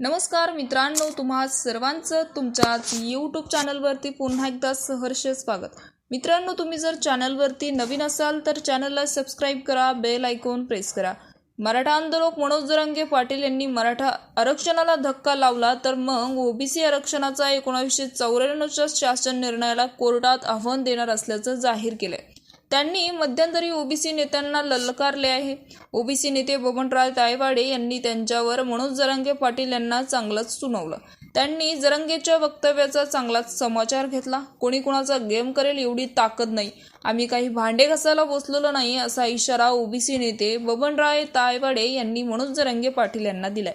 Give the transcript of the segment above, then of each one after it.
नमस्कार मित्रांनो तुम्हा सर्वांचं तुमच्याच यूट्यूब चॅनलवरती पुन्हा एकदा सहर्ष स्वागत. मित्रांनो तुम्ही जर चॅनलवरती नवीन असाल तर चॅनलला सबस्क्राईब करा बेल आयकॉन प्रेस करा. मराठा आंदोलक मनोज जरांगे पाटील यांनी मराठा आरक्षणाला धक्का लावला तर मग ओबीसी आरक्षणाचा एकोणावीसशे चौऱ्याण्णवच्या शासन निर्णयाला कोर्टात आव्हान देणार असल्याचं जाहीर केलंय. त्यांनी मध्यंतरी ओबीसी नेत्यांना ललकारले आहे. ओबीसी नेते बबनराव तायवाडे यांनी त्यांच्यावर मनोज जरांगे पाटील यांना चांगलंच सुनावलं. त्यांनी जरंगेच्या वक्तव्याचा चांगलाच समाचार घेतला. कोणी कोणाचा गेम करेल एवढी ताकद नाही. आम्ही काही भांडे घासायला बसलेलो नाही असा इशारा ओबीसी नेते बबनराय तायवाडे यांनी मनोज जरांगे पाटील यांना दिलाय.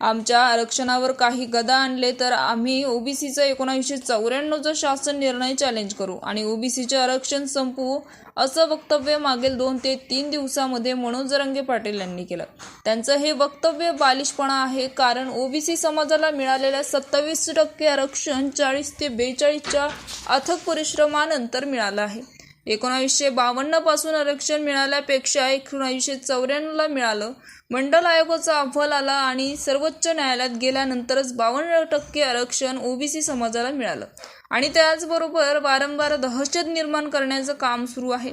आमच्या आरक्षणावर काही गदा आणले तर आम्ही ओबीसीचा एकोणावीसशे चौऱ्याण्णवचा शासन निर्णय चॅलेंज करू. आणि ओबीसीचे आरक्षण संपवू असं वक्तव्य मागील दोन ते तीन दिवसामध्ये मनोज रंगे पाटील यांनी केलं. त्यांचं हे वक्तव्य बालिशपणा आहे कारण ओबीसी समाजाला मिळालेल्या सत्तावीस टक्के आरक्षण चाळीस ते बेचाळीसच्या अथक परिश्रमानंतर मिळालं आहे. एकोणावीसशे बावन्नपासून आरक्षण मिळाल्यापेक्षा एकोणावीसशे चौऱ्याण्णवला मिळालं. मंडल आयोगाचा अहवाल आला आणि सर्वोच्च न्यायालयात गेल्यानंतरच बावन्न टक्के आरक्षण ओबीसी समाजाला मिळालं. आणि त्याचबरोबर वारंवार दहशत निर्माण करण्याचं काम सुरू आहे.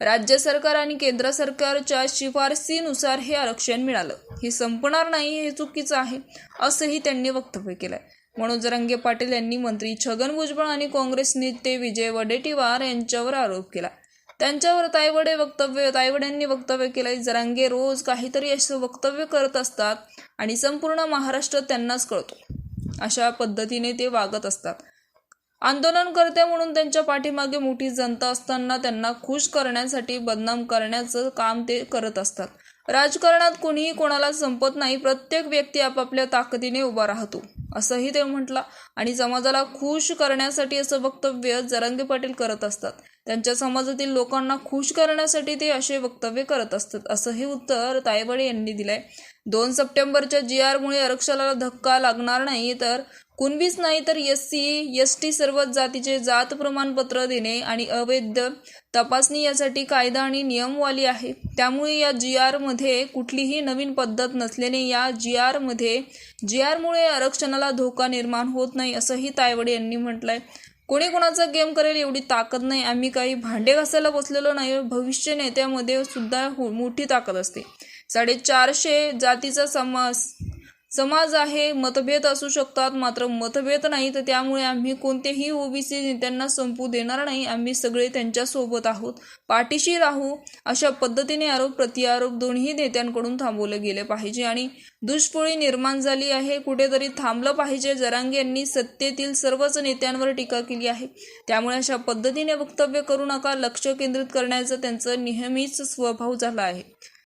राज्य सरकार आणि केंद्र सरकारच्या शिफारसीनुसार हे आरक्षण मिळालं. हे संपणार नाही हे चुकीचं आहे असंही त्यांनी वक्तव्य केलंय. मनोज रंगे पाटील यांनी मंत्री छगन भुजबळ आणि काँग्रेस नेते विजय वडेट्टीवार यांच्यावर आरोप केला. त्यांच्यावर तायवडे वक्तव्य तायवड्यांनी वक्तव्य केलंय. जरांगे रोज काहीतरी असं वक्तव्य करत असतात आणि संपूर्ण महाराष्ट्र त्यांनाच कळतो. अशा पद्धतीने ते वागत असतात. आंदोलनकर्ते म्हणून त्यांच्या पाठीमागे मोठी जनता असताना त्यांना खुश करण्यासाठी बदनाम करण्याचं काम ते करत असतात. राजकारणात कोणीही कोणाला संपत नाही प्रत्येक व्यक्ती आपापल्या ताकदीने उभा राहतो असंही ते म्हटला. आणि समाजाला खुश करण्यासाठी असं वक्तव्य जरांगे पाटील करत असतात. त्यांच्या समाजातील लोकांना खुश करण्यासाठी ते असे वक्तव्य करत असतात असंही उत्तर तायवडे यांनी दिलंय. दोन सप्टेंबरच्या जी आरमुळे आरक्षणाला धक्का लागणार नाही तर कुणबीच नाही तर एस सी एस टी सर्व जातीचे जात प्रमाणपत्र देणे आणि अवैध तपासणी यासाठी कायदा आणि नियमवाली आहे. त्यामुळे या जी आरमध्ये कुठलीही नवीन पद्धत नसल्याने या जी आरमध्ये जी आरमुळे आरक्षणाला धोका निर्माण होत नाही असंही तायवडे यांनी म्हटलंय. कोणी कोणाचा गेम करेल एवढी ताकद नाही. आम्ही काही भांडे घासायला बसलेलो नाही. भविष्य नेत्यामध्ये सुद्धा हो- मोठी ताकद असते. साडेचारशे जातीचा समास समाज आहे मतभेद असू शकतात मात्र मतभेद नाही तर त्यामुळे आम्ही कोणतेही ओबीसी नेत्यांना संपू देणार नाही. आम्ही सगळे त्यांच्यासोबत आहोत. पाठीशी राहू अशा पद्धतीने आरोप प्रतिआरोप दोन्ही नेत्यांकडून थांबवले गेले पाहिजे आणि दुष्पळी निर्माण झाली आहे. कुठेतरी थांबलं पाहिजे. जरांगे यांनी सत्तेतील सर्वच नेत्यांवर टीका केली आहे. त्यामुळे अशा पद्धतीने वक्तव्य करू नका. लक्ष केंद्रित करण्याचा त्यांचं नेहमीच स्वभाव झाला आहे.